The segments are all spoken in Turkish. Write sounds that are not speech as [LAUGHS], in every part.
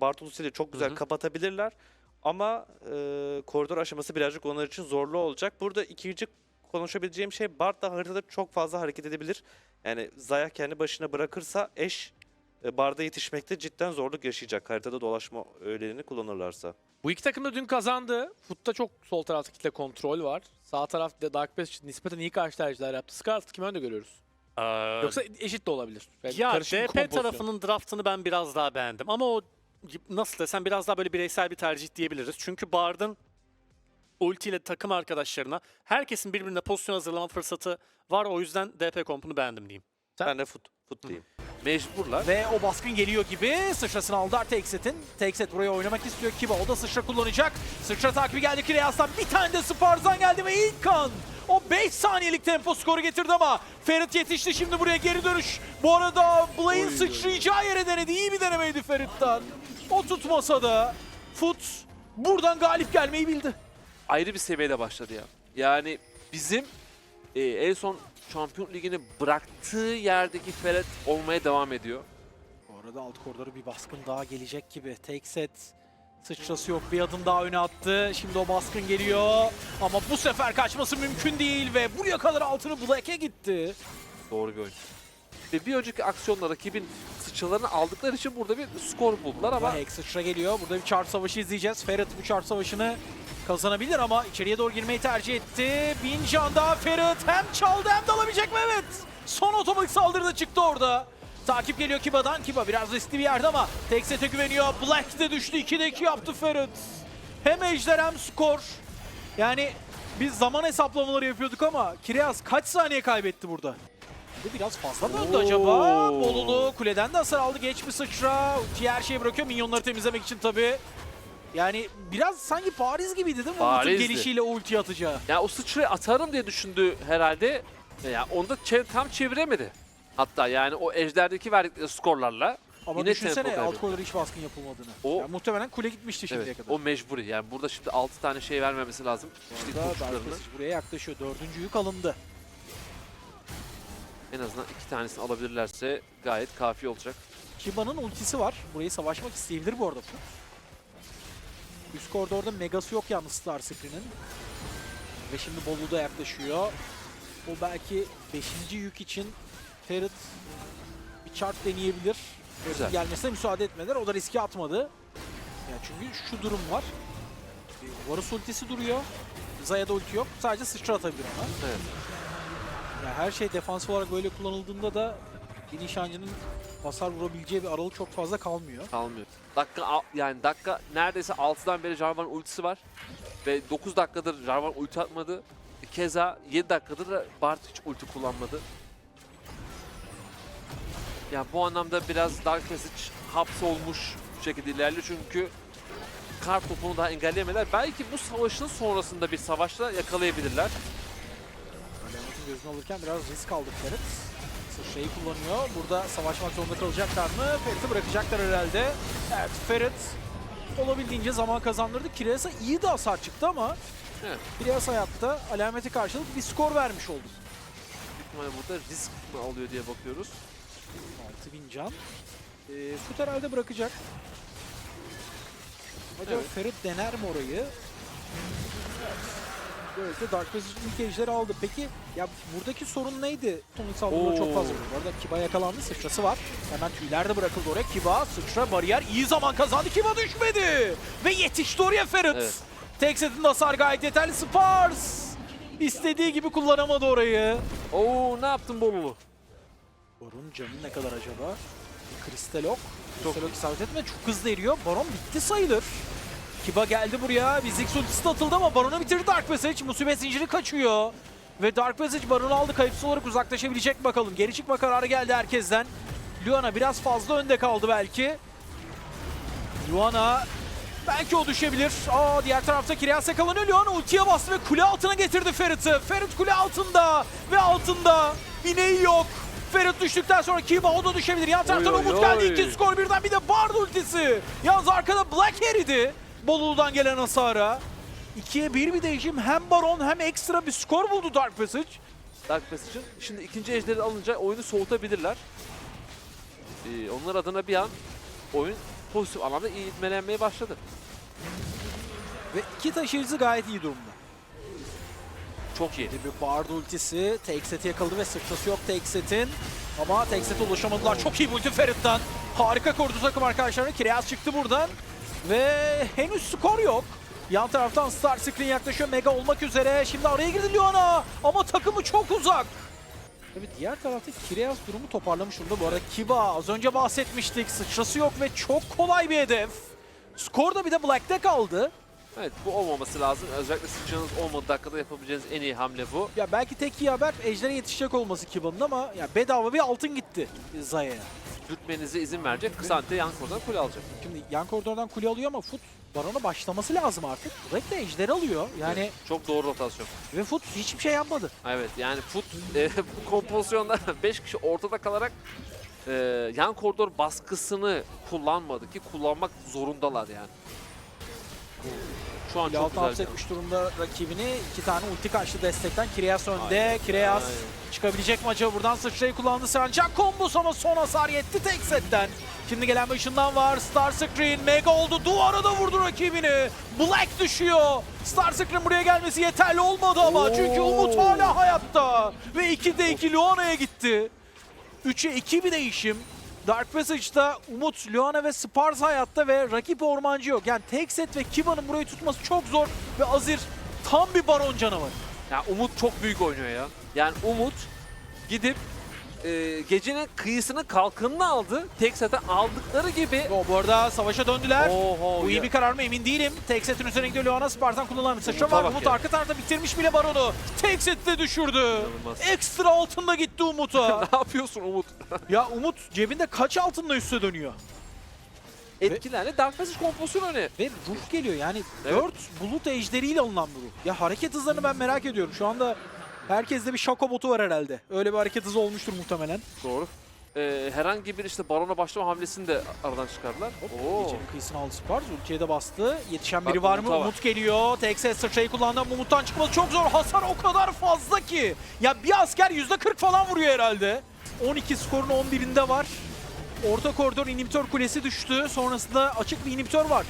Bartolus ile çok güzel Hı hı. kapatabilirler. Ama e, koridor aşaması birazcık onlar için zorlu olacak. Burada ikinci konuşabileceğim şey Bart da haritada çok fazla hareket edebilir. Yani Zaya kendi başına bırakırsa eş e, Bard'a yetişmekte cidden zorluk yaşayacak haritada dolaşma öğelerini kullanırlarsa. Bu iki takım da dün kazandı. Foot'ta çok sol tarafta kitle kontrol var. Sağ tarafta Dark Passage nispeten iyi karşı tercihler yaptı. Scarlet kimi önde görüyoruz? Yoksa eşit de olabilir. Yani Ya DP tarafının draftını ben biraz daha beğendim. Ama o nasıl desem biraz daha böyle bireysel bir tercih diyebiliriz. Çünkü Bard'ın ultiyle takım arkadaşlarına herkesin birbirine pozisyon hazırlama fırsatı var. O yüzden DP kompunu beğendim diyeyim. Sen- Ben de fut, fut diyeyim. Mecburlar. Ve o baskın geliyor gibi sıçrasını aldı Tekset'in. Tekset buraya oynamak istiyor. Kiba o da sıçra kullanacak. Sıçra takibi geldi Kireas'tan. Bir tane de Sparzan geldi ve ilk kan. O 5 saniyelik tempo skoru getirdi ama Ferit yetişti şimdi buraya geri dönüş. Bu arada Blaine sıçrayacağı yere denedi. İyi bir denemeydi Ferit'ten. O tutmasa da Foot buradan galip gelmeyi bildi. ayrı bir seviyede başladı ya. Yani bizim e, en son Şampiyon Ligi'ni bıraktığı yerdeki Ferret olmaya devam ediyor. Bu arada alt koridora bir baskın daha gelecek gibi. Tekset sıçrası yok. Bir adım daha öne attı. Şimdi o baskın geliyor. Ama bu sefer kaçması mümkün değil ve buraya kadar altını Black'e gitti. Doğru bir oyun. Ve bir önceki aksiyonda rakibin sıçralarını aldıkları için burada bir skor buldular ama Hex sıçra geliyor. Burada bir çarp savaşı izleyeceğiz. Ferit bu çarp savaşını kazanabilir ama içeriye doğru girmeyi tercih etti. Bin can daha Ferit hem çaldı hem de alabilecek mi? Evet. Son otomatik saldırı da çıktı orada. Takip geliyor Kiba'dan. Kiba biraz riskli bir yerde ama Texet'e güveniyor. Black de düştü. 2'de 2 yaptı Ferit. Hem ejder hem skor. Yani biz zaman hesaplamaları yapıyorduk ama Kireas kaç saniye kaybetti burada? Bu biraz fazla mı acaba? Bolulu kuleden de hasar aldı. Geç bir sıçra. Ultiyi her şeyi bırakıyor. Minyonları temizlemek için tabii. Yani biraz sanki Paris gibiydi değil mi? Umut'un Paris'ti. gelişiyle o ulti atacağı. ya o sıçrayı atarım diye düşündü herhalde. Ya onu da çev- tam çeviremedi. Hatta yani o ejderdeki verdikleri skorlarla Ama Yine düşünsene tempo kaybı. alt koridora hiç baskın yapılmadığını. O- Ya muhtemelen kule gitmişti şimdiye evet, kadar. o mecburi. Yani burada şimdi 6 tane şey vermemesi lazım. İşte Orada. Passage buraya yaklaşıyor. Dördüncü yük alındı. En azından iki tanesini alabilirlerse gayet kafi olacak. Kiba'nın ultisi var. Burayı savaşmak isteyebilir bu arada. Üst koridorda Megası yok yalnız Star Screen'in. Ve şimdi Bolu da yaklaşıyor. O belki 5. yük için Ferit bir çarp deneyebilir. Güzel. Gelmesine müsaade etmediler. O da riske atmadı. Yani çünkü şu durum var. Varus ultisi duruyor. Zaya'da ulti yok. Sadece sıçra atabilir ona. Evet. Yani her şey defansif olarak böyle kullanıldığında da bir nişancının hasar vurabileceği bir aralık çok fazla kalmıyor. Kalmıyor. Dakika yani dakika neredeyse 6'dan beri Jarvan ultisi var. Ve 9 dakikadır Jarvan ulti atmadı. Keza 7 dakikadır da Bart hiç ulti kullanmadı. Ya bu anlamda biraz Dark Passage hapsolmuş şekilde ilerliyor çünkü kar topunu daha engelleyemediler. Belki bu savaşın sonrasında bir savaşla yakalayabilirler. Levent'in gözünü alırken biraz risk aldık Ferit. Sıçrayı kullanıyor. Burada savaşmak zorunda kalacaklar mı? Ferit'i bırakacaklar herhalde. Evet Ferit olabildiğince zaman kazandırdı. Kireas'a iyi de hasar çıktı ama Evet. Hayatta alameti karşılık bir skor vermiş oldu. Burada risk mi alıyor diye bakıyoruz. 6000 can. Ee, Fut herhalde bırakacak. Acaba Evet. Ferit dener mi orayı? Böylelikle Dark Passage'ın ilk ejderi aldı. Peki ya buradaki sorun neydi? Tony saldırıları çok fazla vurdu. Bu arada Kiba yakalandı. Sıçrası var. Hemen tüyler de bırakıldı oraya. Kiba sıçra bariyer iyi zaman kazandı. Kiba düşmedi. Ve yetişti oraya Ferit. Evet. Tek setin hasar gayet yeterli. Spars istediği gibi kullanamadı orayı. Oo ne yaptın Bolulu? Baron canı ne kadar acaba? Kristal ok. Kristal ok isabet etme çok hızlı eriyor. Baron bitti sayılır. Kiba geldi buraya. Bizix ultisi de atıldı ama Baron'u bitirdi Dark Passage. Musibet zinciri kaçıyor. Ve Dark Passage Baron'u aldı. Kayıpsız olarak uzaklaşabilecek bakalım. Geri çıkma kararı geldi herkesten. Luana biraz fazla önde kaldı belki. Luana belki o düşebilir. Aa diğer tarafta Kiryas yakalanıyor. Luana ultiye bastı ve kule altına getirdi Ferit'i. Ferit kule altında ve altında. Bineği yok. Ferit düştükten sonra Kiba o da düşebilir. Yan taraftan Oy, oy, Umut geldi. oy. İki skor birden bir de Bard ultisi. Yalnız arkada Black eridi. Bolulu'dan gelen hasara. 2'ye 1 bir değişim. Hem Baron hem ekstra bir skor buldu Dark Passage. Dark Passage'ın şimdi ikinci ejderi alınca oyunu soğutabilirler. Ee, onlar adına bir an oyun pozitif anlamda iyi itmelenmeye başladı. Ve iki taşıyıcısı gayet iyi durumda. Çok iyi. Bir Bard ultisi. Take set'i yakaladı ve sıçrası yok Take set'in. Ama Take set'e ulaşamadılar. Çok iyi bir ulti Ferit'ten. Harika korudu takım arkadaşlarını. Kireas çıktı buradan. Ve henüz skor yok. Yan taraftan Star Screen yaklaşıyor. Mega olmak üzere. Şimdi araya girdi Leona. Ama takımı çok uzak. Tabii diğer tarafta Kireas durumu toparlamış durumda. Bu arada Kiba az önce bahsetmiştik. Sıçrası yok ve çok kolay bir hedef. Skor da bir de Black'te kaldı. Evet bu olmaması lazım. Özellikle sıçranız olmadığı dakikada yapabileceğiniz en iyi hamle bu. Ya belki tek iyi haber Ejder'e yetişecek olması Kiba'nın ama ya bedava bir altın gitti Zaya'ya. Dürtmenize izin verecek. Kısante yan kordan kule alacak. Şimdi yan koridordan kule alıyor ama Foot Baron'a başlaması lazım artık. Black de Ejder alıyor yani Çok doğru rotasyon. ve Foot hiçbir şey yapmadı. Evet yani fut e, [LAUGHS] bu kompozisyonda [LAUGHS] 5 kişi ortada kalarak e, yan koridor baskısını kullanmadı ki kullanmak zorundalar yani. Şu an çok altı güzel. hapsetmiş durumda rakibini. iki tane ulti kaçtı destekten. Kireas önde. Kireas Aynen. çıkabilecek mi acaba? Buradan sıçrayı kullandı Sancak. Kombos ama son hasar yetti tek setten. Şimdi gelen bir ışından var. Star Screen mega oldu. Duvara da vurdu rakibini. Black düşüyor. Star Screen buraya gelmesi yeterli olmadı ama. Çünkü Umut hala hayatta. Ve 2'de 2 Luana'ya gitti. 3'e 2 bir değişim. Dark Passage'da Umut, Luana ve Spars hayatta ve rakip ormancı yok. Yani tek set ve Kiba'nın burayı tutması çok zor ve Azir tam bir baron canavarı. Ya Umut çok büyük oynuyor ya. Yani Umut gidip e, gecenin kıyısını kalkınını aldı. Tek sete aldıkları gibi. O bu arada savaşa döndüler. Oho, Bu iyi ya. bir karar mı emin değilim. Tek setin üzerine gidiyor Luana Spartan kullanılan bir sıçra var. Umut arka tarafta bitirmiş bile baronu. Tek sette düşürdü. İnanılmaz. Ekstra altında gitti Umut'a. [LAUGHS] ne yapıyorsun Umut? [LAUGHS] ya Umut cebinde kaç altınla üste dönüyor? Etkilerle Dark Passage kompozisyonu öne. Ve ruh geliyor yani Evet. 4 bulut ejderiyle alınan bu ruh. Ya hareket hızlarını ben merak ediyorum. Şu anda herkeste bir şako botu var herhalde. Öyle bir hareket hızı olmuştur muhtemelen. Doğru. E, herhangi bir işte barona başlama hamlesini de aradan çıkardılar. Oo. Gecenin kıyısını aldı Spars. Ultiye de bastı. Yetişen Bak, biri var mı? Var. Umut geliyor. Ses sıçrayı kullandı ama Umut'tan çıkması çok zor. Hasar o kadar fazla ki. Ya bir asker %40 falan vuruyor herhalde. 12 skorun 11'inde var. Orta koridor inhibitör kulesi düştü. Sonrasında açık bir inhibitör var.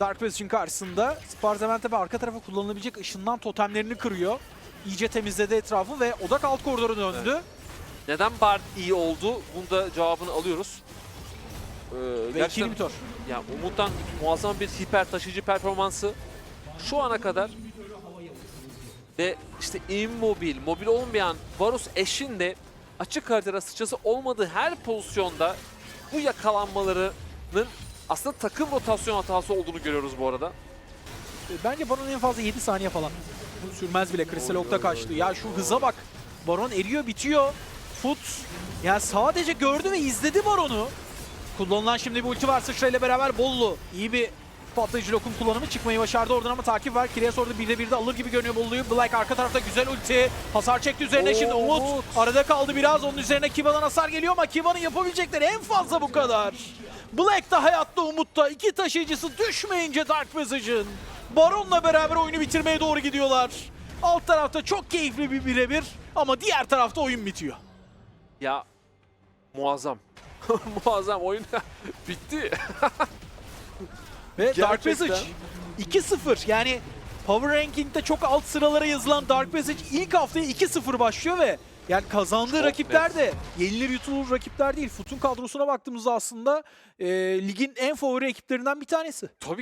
Dark Passage'in karşısında. Spars hemen tabi arka tarafa kullanılabilecek ışından totemlerini kırıyor. İyice temizledi etrafı ve odak alt koridora döndü. Neden Bard iyi oldu? Bunun da cevabını alıyoruz. Ee, Ve gerçekten inhibitör. ya Umut'tan muazzam bir hiper taşıyıcı performansı şu ana kadar ve işte immobil, mobil olmayan Varus eşin de açık haritada sıçrası olmadığı her pozisyonda bu yakalanmalarının aslında takım rotasyon hatası olduğunu görüyoruz bu arada. Bence Baron en fazla 7 saniye falan. Sürmez bile. Crystal Oak'ta kaçtı. Ya şu hıza bak. Baron eriyor bitiyor. Foot. Ya sadece gördü ve izledi Baron'u. Kullanılan şimdi bir ulti var sıçrayla beraber Bollu. İyi bir patlayıcı lokum kullanımı çıkmayı başardı oradan ama takip var. Kireas orada bir de bir de alır gibi görünüyor Bollu'yu. Black arka tarafta güzel ulti. Hasar çekti üzerine Oo, şimdi Umut. Umut. Arada kaldı biraz onun üzerine Kiba'dan hasar geliyor ama Kiba'nın yapabilecekleri en fazla bu kadar. Black da hayatta Umut'ta. iki taşıyıcısı düşmeyince Dark Passage'ın. Baron'la beraber oyunu bitirmeye doğru gidiyorlar. Alt tarafta çok keyifli bir birebir ama diğer tarafta oyun bitiyor. Ya muazzam. [LAUGHS] muazzam oyun [LAUGHS] bitti. Ve Dark. Passage 2-0 yani Power Ranking'de çok alt sıralara yazılan Dark Passage ilk haftaya 2-0 başlıyor ve yani kazandığı Çok rakipler de yenilir yutulur rakipler değil. Foot'un kadrosuna baktığımızda aslında e, ligin en favori ekiplerinden bir tanesi. Tabii